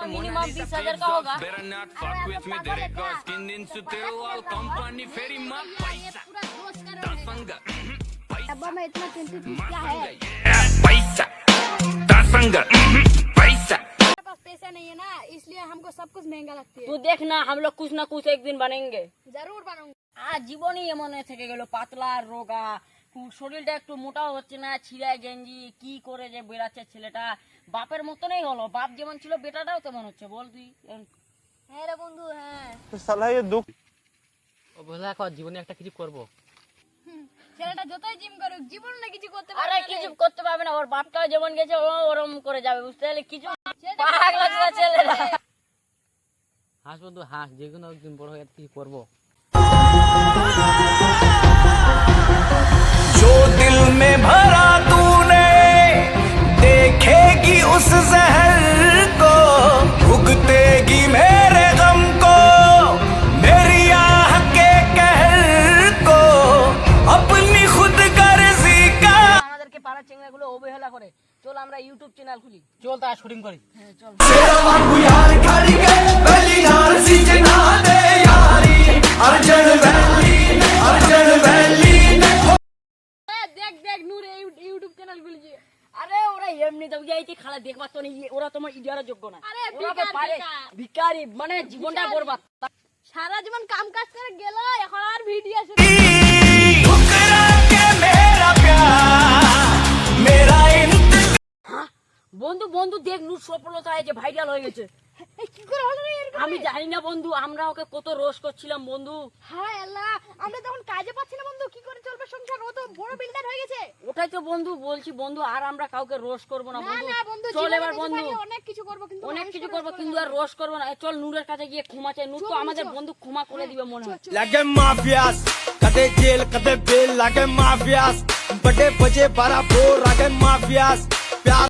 Minimum बीस हजार का होगा Better not fuck with me, direct skin into Tiruval company, ferry my paisa. Dasanga, डब्बा में इतना टेंशन क्या है paisa. Dasanga, paisa. मेरे पास पैसा नहीं है ना इसलिए हमको सब कुछ महंगा लगती है तू देख ना हम लोग कुछ ना कुछ एक दिन बनेंगे जरूर बनाऊंगा আর জীবনই এমন হয়ে থেকে গেল পাতলা আর রোগা কু- শরীরটা একটু মোটাও হচ্ছে না ছিঁড়ায় গেঞ্জি কি করে যে বেড়াচ্ছে ছেলেটা বাপের মতনই হলো বাপ যেমন ছিল বেটাটাও তেমন হচ্ছে বল তুই হ্যাঁ রে বন্ধু হ্যাঁ অবহেলা কর জীবনে একটা কিছু করব ছেলেটা যতই জিম করুক জীবন না কিছু করতে আরে পারবে না কিছু করতে পারবে না ওর বাপটাও যেমন গেছে ও ওরম করে যাবে বুঝতে পারলে কিছু ছেলেটা পাগলা ছেলে ছেলেরা হাঁস বন্ধু হাঁস যে কোনো একদিন বড় হয়ে কিছু করব में भरा तूने देखेगी उस जहर को भुगतेगी मेरे गम को मेरी आह के कहर को अपनी खुद गर्जी का আমাদেরকে পাড়া চেংড়াগুলো অবহেলা করে চল আমরা ইউটিউব চ্যানেল খুলি চল তা শুটিং করি হ্যাঁ চল ইউটিউব চ্যানেল আরে ওরা এমনি তো দেখবার তো ওরা তোমার ইডিয়ারা যোগ্য না। আরে ভিকারি মানে জীবনটা বরবাদ। সারা জীবন কাম কাজ করে গেল এখন আর ভিডিও হ্যাঁ? বন্ধু বন্ধু দেখ নূর সফলতা হয়েছে ভাইরাল হয়ে গেছে। আমি জানি না বন্ধু আমরা ওকে কত রোষ করছিলাম বন্ধু। হ্যাঁ আমরা তখন কাজে পাচ্ছি না বন্ধু কি করেছ? সংসার ও তো বড় বিল্ডার হয়ে গেছে। ওটাই তো বন্ধু বলছি বন্ধু আর আমরা কাউকে রোশ করব না বন্ধু। চল এবার বন্ধু। অনেক কিছু করব কিন্তু অনেক কিছু করব কিন্তু আর রোশ করব না। চল নূরের কাছে গিয়ে ক্ষমা চাই। নূর তো আমাদের বন্ধু ক্ষমা করে দিবে মনে হয়। লাগে মাফিয়াস কদে জেল কদে বেল লাগে মাফিয়াস। বড়ে বজে বারা বোর লাগে মাফিয়াস।